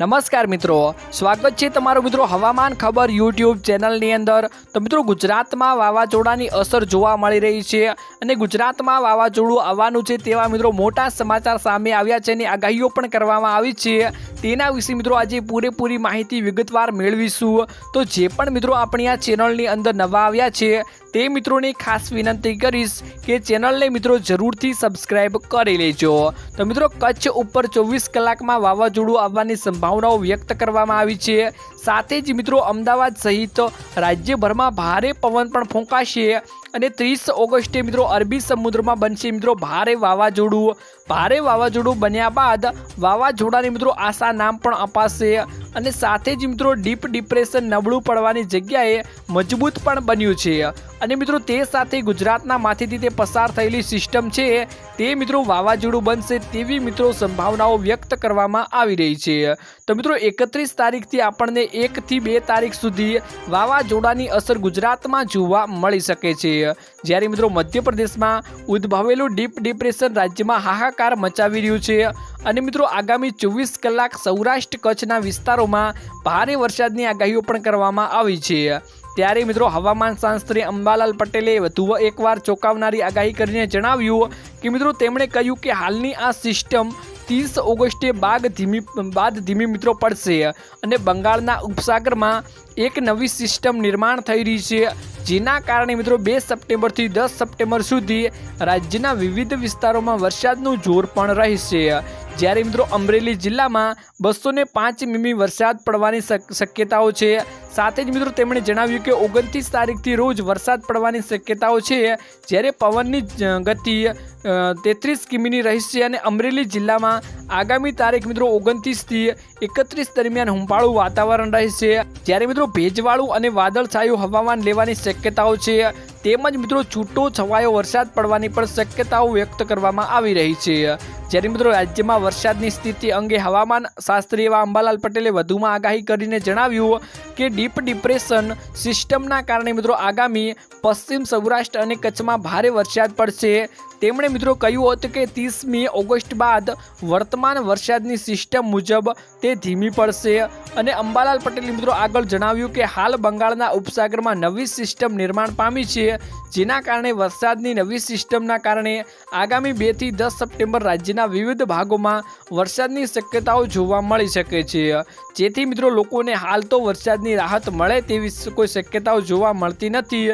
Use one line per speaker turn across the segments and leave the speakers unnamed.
નમસ્કાર મિત્રો. સ્વાગત છે તમારું મિત્રો હવામાન ખબર યુટ્યુબ ચેનલની અંદર. તો મિત્રો, ગુજરાતમાં વાવાઝોડાની અસર જોવા મળી રહી છે અને ગુજરાતમાં વાવાઝોડું આવવાનું છે તેવા મિત્રો મોટા સમાચાર સામે આવ્યા છે અને આગાહીઓ પણ કરવામાં આવી છે. તેના વિશે મિત્રો આજે પૂરેપૂરી માહિતી વિગતવાર મેળવીશું. તો જે પણ મિત્રો આપણી આ ચેનલની અંદર નવા આવ્યા છે, તે મિત્રોને ખાસ વિનંતી કરીશ કે ચેનલને મિત્રો જરૂરથી સબસ્ક્રાઈબ કરી લેજો. તો મિત્રો, કચ્છ ઉપર ચોવીસ કલાકમાં વાવાઝોડું આવવાની સંભાવનાઓ વ્યક્ત કરવામાં આવી છે. સાથે જ મિત્રો અમદાવાદ સહિત રાજ્યભરમાં ભારે પવન પણ ફૂંકાશે અને ત્રીસ ઓગસ્ટે મિત્રો અરબી સમુદ્રમાં બનશે. મિત્રો ભારે વાવાઝોડું ભારે વાવાઝોડું બન્યા બાદ વાવાઝોડાને મિત્રો આશા નામ પણ અપાશે અને સાથે જ મિત્રો ડીપ ડિપ્રેશન નબળું પડવાની જગ્યાએ મજબૂત પણ બન્યું છે. અને મિત્રો તે સાથે ગુજરાતના માથેથી તે પસાર થયેલી સિસ્ટમ છે તે મિત્રો વાવાઝોડું બનશે તેવી મિત્રો સંભાવનાઓ વ્યક્ત કરવામાં આવી રહી છે. તો મિત્રો એકત્રીસ તારીખથી આપણને એકથી બે તારીખ સુધી વાવાઝોડાની અસર ગુજરાતમાં જોવા મળી શકે છે. જ્યારે મિત્રો મધ્યપ્રદેશમાં ઉદ્ભવેલું ડીપ ડિપ્રેશન રાજ્યમાં હાહાકાર મચાવી રહ્યું છે. અને મિત્રો, આગામી ચોવીસ કલાક સૌરાષ્ટ્ર કચ્છના વિસ્તારોમાં ભારે વરસાદની આગાહીઓ પણ કરવામાં આવી છે. ત્યારે મિત્રો, હવામાન શાસ્ત્રી અંબાલાલ પટેલે વધુ એકવાર ચોંકાવનારી આગાહી કરીને જણાવ્યું કે, મિત્રો, તેમણે કહ્યું કે હાલની આ સિસ્ટમ ત્રીસ ઓગસ્ટે બાગ ધીમી, બાદ ધીમી મિત્રો પડશે અને બંગાળના ઉપસાગરમાં એક નવી સિસ્ટમ નિર્માણ થઈ રહી છે, જેના કારણે મિત્રો બે સપ્ટેમ્બરથી દસ સપ્ટેમ્બર સુધી રાજ્યના વિવિધ વિસ્તારોમાં વરસાદનું જોર પણ રહેશે. જ્યારે મિત્રો અમરેલી જિલ્લામાં બસો ને પાંચ મીમી વરસાદ પડવાની શક- શક્યતાઓ છે, સાથે જ મિત્રો તેમણે જણાવ્યું કે ઓગણત્રીસ તારીખથી રોજ વરસાદ પડવાની શક્યતાઓ છે, જ્યારે પવનની ગતિ તેત્રીસ કિમીની રહેશે અને અમરેલી જિલ્લામાં આગામી તારીખ મિત્રો ઓગણત્રીસથી એકત્રીસ દરમિયાન હુંફાળું વાતાવરણ રહેશે. જ્યારે મિત્રો ભેજવાળું અને વાદળછાયું હવામાન લેવાની શક્યતાઓ છે, તેમજ મિત્રો છૂટો છવાયો વરસાદ પડવાની પણ શક્યતાઓ વ્યક્ત કરવામાં આવી રહી છે. જ્યારે મિત્રો રાજ્યમાં વરસાદની સ્થિતિ અંગે હવામાન શાસ્ત્રી એવા અંબાલાલ પટેલે વધુમાં આગાહી કરીને જણાવ્યું કે ડીપ ડિપ્રેશન સિસ્ટમના કારણે મિત્રો આગામી પશ્ચિમ સૌરાષ્ટ્ર અને કચ્છમાં ભારે વરસાદ પડશે. તેમણે મિત્રો કહ્યું હતું કે ત્રીસમી ઓગસ્ટ બાદ વર્તમાન વરસાદની સિસ્ટમ મુજબ તે ધીમી પડશે અને અંબાલાલ પટેલે મિત્રો આગળ જણાવ્યું કે હાલ બંગાળના ઉપસાગરમાં નવી સિસ્ટમ નિર્માણ પામી છે, જેના કારણે વરસાદની નવી સિસ્ટમના કારણે આગામી બેથી દસ સપ્ટેમ્બર રાજ્યના વિવિધ ભાગોમાં વરસાદની શક્યતાઓ જોવા મળી શકે છે. જેથી મિત્રો લોકોને હાલ તો વરસાદની રાહત મળે તેવી કોઈ શક્યતાઓ જોવા મળતી નથી.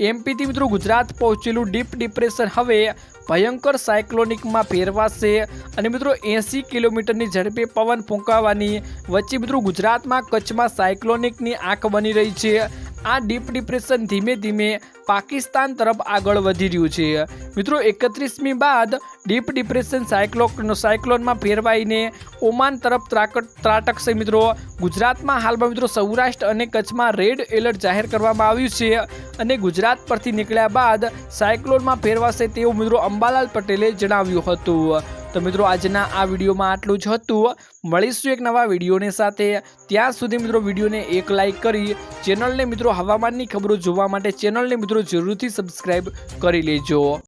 એમપીથી મિત્રો ગુજરાત પહોંચેલું ડીપ ડિપ્રેશન હવે ભયંકર સાયક્લોનિકમાં ફેરવાશે અને મિત્રો એંસી કિલોમીટરની ઝડપે પવન ફૂંકાવાની વચ્ચે મિત્રો ગુજરાતમાં કચ્છમાં સાયક્લોનિકની આંખ બની રહી છે. આ ડીપ ડિપ્રેશન ધીમે ધીમે પાકિસ્તાન તરફ આગળ વધી રહ્યું છે. મિત્રો, એકત્રીસમી બાદ ડીપ ડિપ્રેશન સાયક્લોન સાયક્લોનમાં ફેરવાઈને ઓમાન તરફ ત્રાકટ ત્રાટકશે. મિત્રો, ગુજરાતમાં હાલમાં મિત્રો સૌરાષ્ટ્ર અને કચ્છમાં રેડ એલર્ટ જાહેર કરવામાં આવ્યું છે અને ગુજરાત પરથી નીકળ્યા બાદ સાયક્લોનમાં ફેરવાશે તેવું મિત્રો અંબાલાલ પટેલે જણાવ્યું હતું. તો મિત્રો આજના આ વિડીયોમાં આટલું જ હતું. મળીશું એક નવા વિડીયોની સાથે. ત્યાં સુધી મિત્રો વિડીયોને એક લાઈક કરી, ચેનલને મિત્રો હવામાનની ખબરો જોવા માટે ચેનલને મિત્રો જરૂરથી સબસ્ક્રાઈબ કરી લેજો.